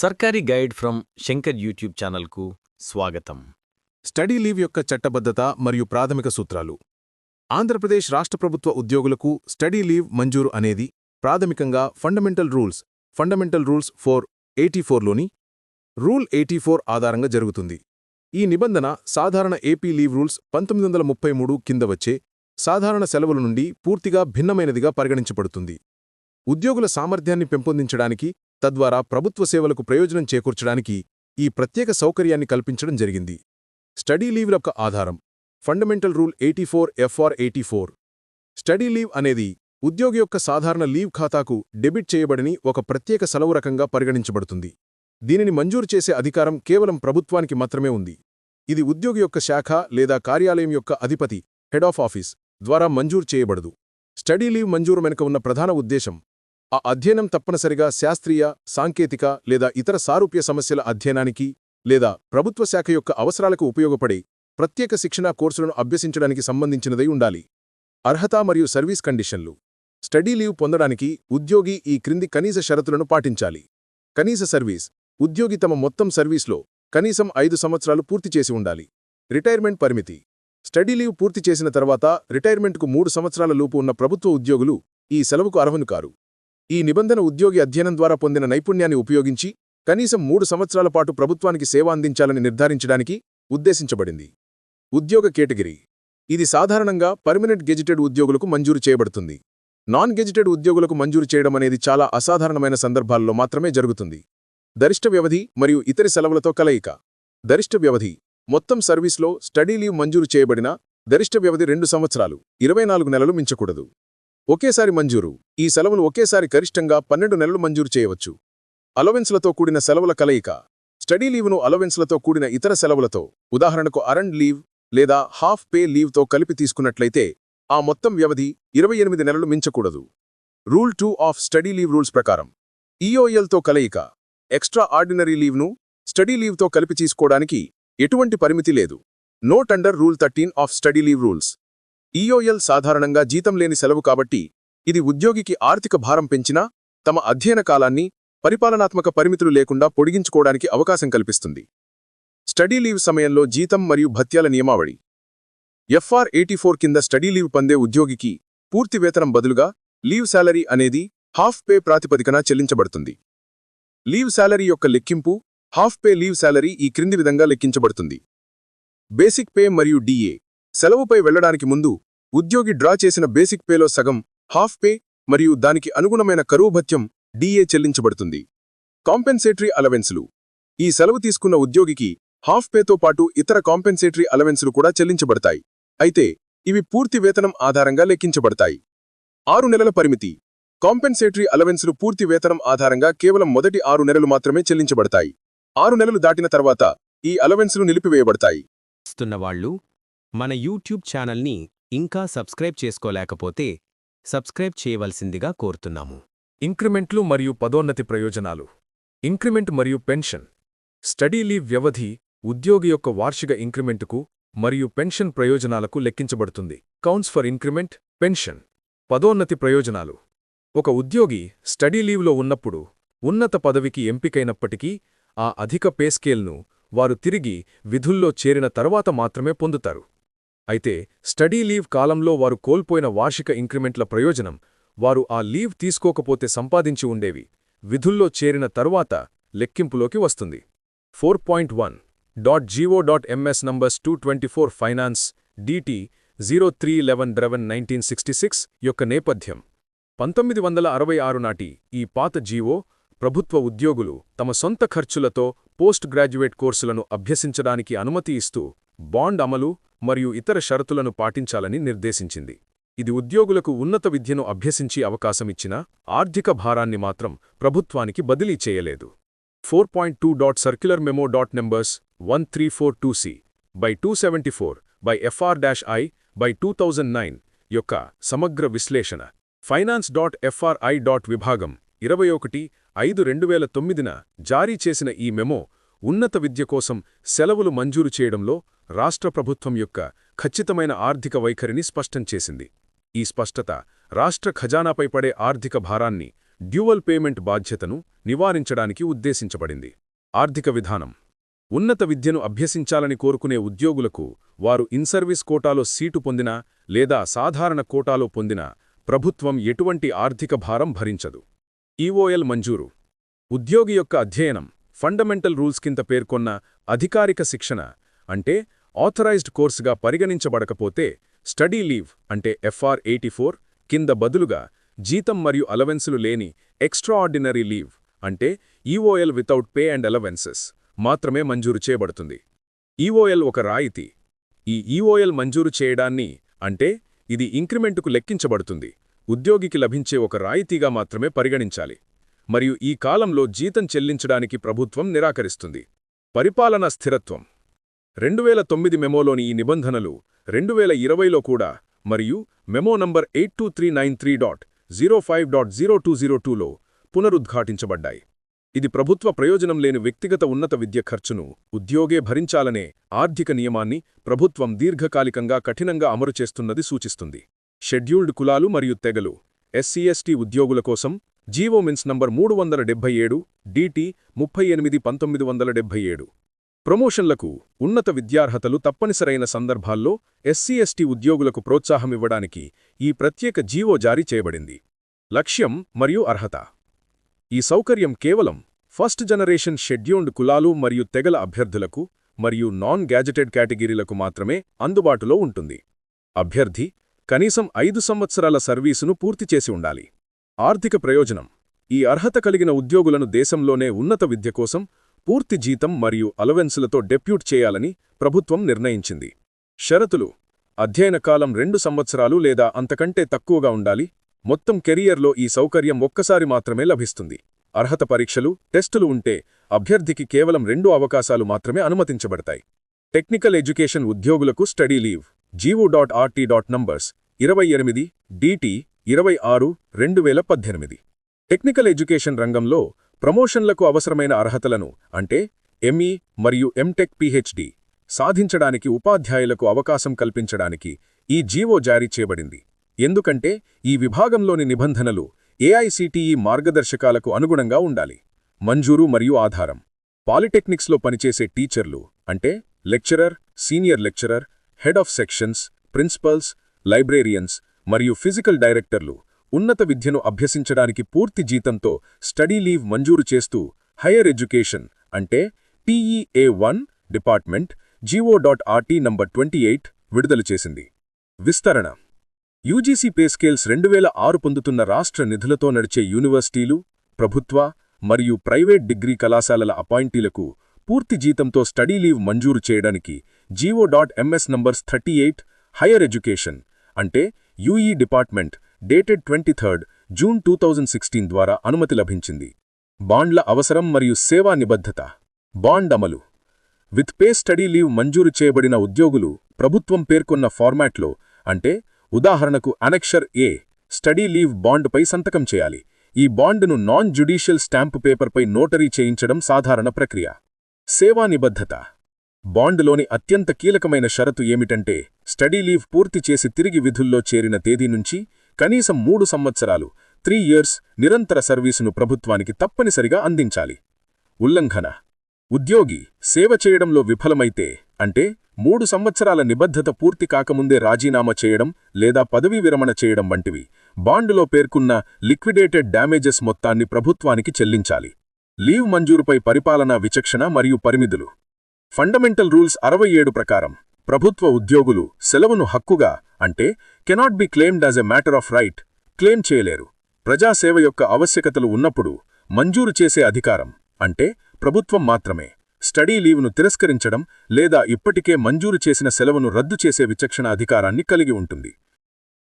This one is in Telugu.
సర్కారీ గైడ్ ఫ్రమ్ శంకర్ యూట్యూబ్ ఛానల్కు స్వాగతం. స్టడీ లీవ్ యొక్క చట్టబద్ధత మరియు ప్రాథమిక సూత్రాలు. ఆంధ్రప్రదేశ్ రాష్ట్ర ప్రభుత్వ ఉద్యోగులకు స్టడీ లీవ్ మంజూరు అనేది ప్రాథమికంగా fundamental rules fundamental rules four eighty ఫోర్లోని rule eighty four ఆధారంగా జరుగుతుంది. ఈ నిబంధన సాధారణ ఏపీ లీవ్ రూల్స్ పంతొమ్మిది వందల ముప్పై మూడు కింద వచ్చే సాధారణ సెలవుల నుండి పూర్తిగా భిన్నమైనదిగా పరిగణించబడుతుంది. ఉద్యోగుల సామర్థ్యాన్ని పెంపొందించడానికి తద్వారా ప్రభుత్వ సేవలకు ప్రయోజనం చేకూర్చడానికి ఈ ప్రత్యేక సౌకర్యాన్ని కల్పించడం జరిగింది. స్టడీ లీవ్ యొక్క ఆధారం. Fundamental rule eighty four FR eighty four. Study leave అనేది ఉద్యోగి యొక్క సాధారణ లీవ్ ఖాతాకు డెబిట్ చేయబడని ఒక ప్రత్యేక సెలవు రకంగా పరిగణించబడుతుంది. దీనిని మంజూరు చేసే అధికారం కేవలం ప్రభుత్వానికి మాత్రమే ఉంది. ఇది ఉద్యోగి యొక్క శాఖ లేదా కార్యాలయం యొక్క అధిపతి హెడ్ ఆఫ్ ఆఫీస్ ద్వారా మంజూరు చేయబడదు. స్టడీ లీవ్ మంజూరు వెనుక ఉన్న ప్రధాన ఉద్దేశం ఆ అధ్యయనం తప్పనిసరిగా శాస్త్రీయ సాంకేతిక లేదా ఇతర సారూప్య సమస్యల అధ్యయనానికి లేదా ప్రభుత్వ శాఖ యొక్క అవసరాలకు ఉపయోగపడే ప్రత్యేక శిక్షణా కోర్సులను అభ్యసించడానికి సంబంధించినదై ఉండాలి. అర్హత మరియు సర్వీస్ కండిషన్లు. స్టడీ లీవ్ పొందడానికి ఉద్యోగి ఈ క్రింది కనీస షరతులను పాటించాలి. కనీస సర్వీస్. ఉద్యోగి తమ మొత్తం సర్వీస్లో కనీసం ఐదు సంవత్సరాలు పూర్తి చేసి ఉండాలి. రిటైర్మెంట్ పరిమితి. స్టడీ లీవ్ పూర్తి చేసిన తర్వాత రిటైర్మెంట్కు మూడు సంవత్సరాల లోపు ఉన్న ప్రభుత్వ ఉద్యోగులు ఈ సెలవుకు అర్హును కారు. ఈ నిబంధన ఉద్యోగి అధ్యయనం ద్వారా పొందిన నైపుణ్యాన్ని ఉపయోగించి కనీసం మూడు సంవత్సరాల పాటు ప్రభుత్వానికి సేవ అందించాలని నిర్ధారించడానికి ఉద్దేశించబడింది. ఉద్యోగ కేటగిరీ. ఇది సాధారణంగా పర్మనెంట్ గెజిటెడ్ ఉద్యోగులకు మంజూరు చేయబడుతుంది. నాన్ గెజిటెడ్ ఉద్యోగులకు మంజూరు చేయడం అనేది చాలా అసాధారణమైన సందర్భాల్లో మాత్రమే జరుగుతుంది. గరిష్ట వ్యవధి మరియు ఇతర సెలవులతో కలయిక. గరిష్ట వ్యవధి. మొత్తం సర్వీస్లో స్టడీ లీవ్ మంజూరు చేయబడిన గరిష్ట వ్యవధి రెండు సంవత్సరాలు. ఇరవై నెలలు మించకూడదు. ఒకేసారి మంజూరు. ఈ సెలవులు ఒకేసారి గరిష్టంగా పన్నెండు నెలలు మంజూరు చేయవచ్చు. అలవెన్స్లతో కూడిన సెలవుల కలయిక. స్టడీ లీవ్ను అలవెన్స్లతో కూడిన ఇతర సెలవులతో ఉదాహరణకు అరండ్ లీవ్ లేదా హాఫ్ పే లీవ్తో కలిపి తీసుకున్నట్లయితే ఆ మొత్తం వ్యవధి ఇరవై ఎనిమిది నెలలు మించకూడదు. Rule two of study leave rules ప్రకారం. ఈఓఎల్తో కలయిక. ఎక్స్ట్రా ఆర్డినరీ లీవ్ను స్టడీ లీవ్తో కలిపి తీసుకోవడానికి ఎటువంటి పరిమితి లేదు. Note under rule thirteen of study leave rules. EOL సాధారణంగా జీతం లేని సెలవు కాబట్టి ఇది ఉద్యోగికి ఆర్థిక భారం పెంచినా తమ అధ్యయన కాలాన్ని పరిపాలనాత్మక పరిమితులు లేకుండా పొడిగించుకోవడానికి అవకాశం కల్పిస్తుంది. స్టడీ లీవ్ సమయంలో జీతం మరియు భత్యాల నియమావళి. ఎఫ్ఆర్ ఎయిటీ ఫోర్ కింద స్టడీ లీవ్ పొందే ఉద్యోగికి పూర్తి వేతనం బదులుగా లీవ్ శాలరీ అనేది హాఫ్ పే ప్రాతిపదికన చెల్లించబడుతుంది. లీవ్ శాలరీ యొక్క లెక్కింపు హాఫ్ పే లీవ్ శాలరీ ఈ క్రింది విధంగా లెక్కించబడుతుంది. బేసిక్ పే మరియు డిఏ సెలవుపై వెళ్ళడానికి ముందు ఉద్యోగి డ్రా చేసిన బేసిక్ పేలో సగం హాఫ్ పే మరియు దానికి అనుగుణమైన కరువు భత్యం డిఏ చెల్లించబడుతుంది. కాంపెన్సేటరీ అలవెన్సులు. ఈ సెలవు తీసుకున్న ఉద్యోగికి హాఫ్ పేతో పాటు ఇతర కాంపెన్సేటరీ అలవెన్సులు కూడా చెల్లించబడతాయి. అయితే ఇవి పూర్తి వేతనం ఆధారంగా లెక్కించబడతాయి. ఆరు నెలల పరిమితి. కాంపెన్సేటరీ అలవెన్సులు పూర్తి వేతనం ఆధారంగా కేవలం మొదటి ఆరు నెలలు మాత్రమే చెల్లించబడతాయి. ఆరు నెలలు దాటిన తర్వాత ఈ అలవెన్సులు నిలిపివేయబడతాయి. మన యూట్యూబ్ ఛానల్ని ఇంకా సబ్స్క్రైబ్ చేసుకోలేకపోతే సబ్స్క్రైబ్ చేయవలసిందిగా కోరుతున్నాము. ఇంక్రిమెంట్లు మరియు పదోన్నతి ప్రయోజనాలు. ఇంక్రిమెంట్ మరియు పెన్షన్. స్టడీ లీవ్ వ్యవధి ఉద్యోగి యొక్క వార్షిక ఇంక్రిమెంటుకు మరియు పెన్షన్ ప్రయోజనాలకు లెక్కించబడుతుంది. Counts for increment pension. పదోన్నతి ప్రయోజనాలు. ఒక ఉద్యోగి స్టడీ లీవ్లో ఉన్నప్పుడు ఉన్నత పదవికి ఎంపికైనప్పటికీ ఆ అధిక పే స్కేల్ను వారు తిరిగి విధుల్లో చేరిన తర్వాత మాత్రమే పొందుతారు. అయితే స్టడీ లీవ్ కాలంలో వారు కోల్పోయిన వార్షిక ఇంక్రిమెంట్ల ప్రయోజనం వారు ఆ లీవ్ తీసుకోకపోతే సంపాదించి ఉండేవి. విధుల్లో చేరిన తరువాత లెక్కింపులోకి వస్తుంది. Four point one dot GO dot MS numbers two twenty four finance DT zero three eleven డ్రెవెన్ nineteen sixty six యొక్క నేపథ్యం. పంతొమ్మిది వందల అరవై ఆరు నాటి ఈ పాత జీవో ప్రభుత్వ ఉద్యోగులు తమ సొంత ఖర్చులతో పోస్ట్ గ్రాడ్యుయేట్ కోర్సులను అభ్యసించడానికి అనుమతి ఇస్తూ బాండ్ అమలు మరియు ఇతర షరతులను పాటించాలని నిర్దేశించింది. ఇది ఉద్యోగులకు ఉన్నత విద్యను అభ్యసించి అవకాశమిచ్చినా ఆర్థిక భారాన్ని మాత్రం ప్రభుత్వానికి బదిలీ చేయలేదు. Four point two dot circular memo dot numbers one three four two C by two seventy four by FR dash I by two thousand nine యొక్క సమగ్ర విశ్లేషణ. ఫైనాన్స్ డాట్ ఎఫ్ఆర్ఐ డాట్ విభాగం ఇరవై ఒకటి ఐదు రెండు వేల తొమ్మిదిన జారీ చేసిన ఈ మెమో ఉన్నత విద్య కోసం సెలవులు మంజూరు చేయడంలో రాష్ట్ర ప్రభుత్వం యొక్క ఖచ్చితమైన ఆర్థిక వైఖరిని స్పష్టం చేసింది. ఈ స్పష్టత రాష్ట్ర ఖజానాపై పడే ఆర్థిక భారాన్ని డ్యూవల్ పేమెంట్ బాధ్యతను నివారించడానికి ఉద్దేశించబడింది. ఆర్థిక విధానం ఉన్నత విద్యను అభ్యసించాలని కోరుకునే ఉద్యోగులకు వారు ఇన్సర్వీస్ కోటాలో సీటు పొందినా లేదా సాధారణ కోటాలో పొందినా ప్రభుత్వం ఎటువంటి ఆర్థిక భారం భరించదు. ఈఓఎల్ మంజూరు. ఉద్యోగి యొక్క అధ్యయనం ఫండమెంటల్ రూల్స్ కింద పేర్కొన్న అధికారిక శిక్షణ అంటే ఆథరైజ్డ్ కోర్సుగా పరిగణించబడకపోతే స్టడీ లీవ్ అంటే ఎఫ్ఆర్ ఎయిటీ ఫోర్ కింద బదులుగా జీతం మరియు అలవెన్సులు లేని ఎక్స్ట్రాఆర్డినరీ లీవ్ అంటే EOL without pay and allowances మాత్రమే మంజూరు చేయబడుతుంది. ఈఓఎల్ ఒక రాయితీ. ఈ ఈఓఎల్ మంజూరు చేయడాన్ని అంటే ఇది ఇంక్రిమెంటుకు లెక్కించబడుతుంది ఉద్యోగికి లభించే ఒక రాయితీగా మాత్రమే పరిగణించాలి. మరియు ఈ కాలంలో జీతం చెల్లించడానికి ప్రభుత్వం నిరాకరిస్తుంది. పరిపాలనా స్థిరత్వం. రెండువేల తొమ్మిది మెమోలోని ఈ నిబంధనలు రెండువేల ఇరవైలో కూడా మరియు memo number eight two three nine three dot zero five dot zero two zero టూలో పునరుద్ఘాటించబడ్డాయి. ఇది ప్రభుత్వ ప్రయోజనం లేని వ్యక్తిగత ఉన్నత విద్య ఖర్చును ఉద్యోగే భరించాలనే ఆర్థిక నియమాన్ని ప్రభుత్వం దీర్ఘకాలికంగా కఠినంగా అమరు చేస్తున్నది సూచిస్తుంది. షెడ్యూల్డ్ కులాలు మరియు తెగలు ఎస్సీఎస్టీ ఉద్యోగుల కోసం జీవోమిన్స్ నంబర్ మూడు వందల డెబ్బై ఏడు డిటి ముప్పై ఎనిమిది పంతొమ్మిది వందల డెబ్బై ఏడు. ప్రమోషన్లకు ఉన్నత విద్యార్హతలు తప్పనిసరైన సందర్భాల్లో ఎస్సీఎస్టీ ఉద్యోగులకు ప్రోత్సాహమివ్వడానికి ఈ ప్రత్యేక జీవో జారీ చేయబడింది. లక్ష్యం మరియు అర్హత. ఈ సౌకర్యం కేవలం ఫస్ట్ జనరేషన్ షెడ్యూల్డ్ కులాలు మరియు తెగల అభ్యర్థులకు మరియు నాన్ గ్యాజెటెడ్ కేటగిరీలకు మాత్రమే అందుబాటులో ఉంటుంది. అభ్యర్థి కనీసం ఐదు సంవత్సరాల సర్వీసును పూర్తి చేసి ఉండాలి. ఆర్థిక ప్రయోజనం. ఈ అర్హత కలిగిన ఉద్యోగులను దేశంలోనే ఉన్నత విద్య కోసం పూర్తి జీతం మరియు అలవెన్సులతో డెప్యూట్ చేయాలని ప్రభుత్వం నిర్ణయించింది. షరతులు. అధ్యయన కాలం రెండు సంవత్సరాలు లేదా అంతకంటే తక్కువగా ఉండాలి. మొత్తం కెరియర్లో ఈ సౌకర్యం ఒక్కసారి మాత్రమే లభిస్తుంది. అర్హత పరీక్షలు టెస్టులు ఉంటే అభ్యర్థికి కేవలం రెండు అవకాశాలు మాత్రమే అనుమతించబడతాయి. టెక్నికల్ ఎడ్యుకేషన్ ఉద్యోగులకు study leave. GO dot RT dot numbers. ఇరవై ఎనిమిది డిటి. ఇరవై ఆరు రెండు వేల పద్దెనిమిది. టెక్నికల్ ఎడ్యుకేషన్ రంగంలో ప్రమోషన్లకు అవసరమైన అర్హతలను అంటే ఎంఈ మరియు ఎంటెక్ పిహెచ్డి సాధించడానికి ఉపాధ్యాయులకు అవకాశం కల్పించడానికి ఈ జీవో జారీ చేయబడింది. ఎందుకంటే ఈ విభాగంలోని నిబంధనలు ఏఐసిటిఈ మార్గదర్శకాలకు అనుగుణంగా ఉండాలి. మంజూరు మరియు ఆధారం. పాలిటెక్నిక్స్లో పనిచేసే టీచర్లు అంటే lecturer senior lecturer head of sections principals librarians మరియు ఫిజికల్ డైరెక్టర్లు ఉన్నత విద్యను అభ్యసించడానికి పూర్తి జీతంతో స్టడీ లీవ్ మంజూరు చేస్తూ హైయర్ ఎడ్యుకేషన్ అంటే TEA one department GO dot RT number twenty eight విడుదల చేసింది. విస్తరణ. యూజీసీ పే స్కేల్స్ రెండు వేల ఆరు పొందుతున్న రాష్ట్ర నిధులతో నడిచే యూనివర్సిటీలు ప్రభుత్వ మరియు ప్రైవేట్ డిగ్రీ కళాశాలల అపాయింటీలకు పూర్తి జీతంతో స్టడీ లీవ్ మంజూరు చేయడానికి GO dot MS numbers thirty eight higher education అంటే UE department dated twenty third June two thousand sixteen ద్వారా అనుమతి లభించింది. బాండ్ల అవసరం మరియు సేవా నిబద్ధత. బాండ్ అమలు. విత్ పే స్టడీ లీవ్ మంజూరు చేయబడిన ఉద్యోగులు ప్రభుత్వం పేర్కొన్న ఫార్మాట్లో అంటే ఉదాహరణకు అనెక్షర్ ఏ స్టడీ లీవ్ బాండ్పై సంతకం చేయాలి. ఈ బాండ్ను నాన్ జ్యుడీషియల్ స్టాంపు పేపర్పై నోటరీ చేయించడం సాధారణ ప్రక్రియ. సేవా నిబద్ధత. బాండ్లోని అత్యంత కీలకమైన షరతు ఏమిటంటే స్టడీ లీవ్ పూర్తి చేసి తిరిగి విధుల్లో చేరిన తేదీ నుంచి కనీసం మూడు సంవత్సరాలు త్రీ ఇయర్స్ నిరంతర సర్వీసును ప్రభుత్వానికి తప్పనిసరిగా అందించాలి. ఉల్లంఘన. ఉద్యోగి సేవ చేయడంలో విఫలమైతే అంటే మూడు సంవత్సరాల నిబద్ధత పూర్తి కాకముందే రాజీనామా చేయడం లేదా పదవీ విరమణ చేయడం వంటివి బాండులో పేర్కొన్న లిక్విడేటెడ్ డ్యామేజెస్ మొత్తాన్ని ప్రభుత్వానికి చెల్లించాలి. లీవ్ మంజూరుపై పరిపాలనా విచక్షణ మరియు పరిమితులు. ఫండమెంటల్ రూల్స్ అరవై ఏడు ప్రకారం ప్రభుత్వ ఉద్యోగులు సెలవును హక్కుగా అంటే cannot be claimed as a matter of right claim చేయలేరు. ప్రజాసేవ యొక్క ఆవశ్యకతలు ఉన్నప్పుడు మంజూరు చేసే అధికారం అంటే ప్రభుత్వం మాత్రమే. స్టడీ లీవ్ను తిరస్కరించడం లేదా ఇప్పటికే మంజూరు చేసిన సెలవును రద్దు చేసే విచక్షణ అధికారాన్ని కలిగి ఉంటుంది.